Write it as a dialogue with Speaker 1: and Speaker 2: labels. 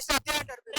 Speaker 1: జై సత్య అంటారు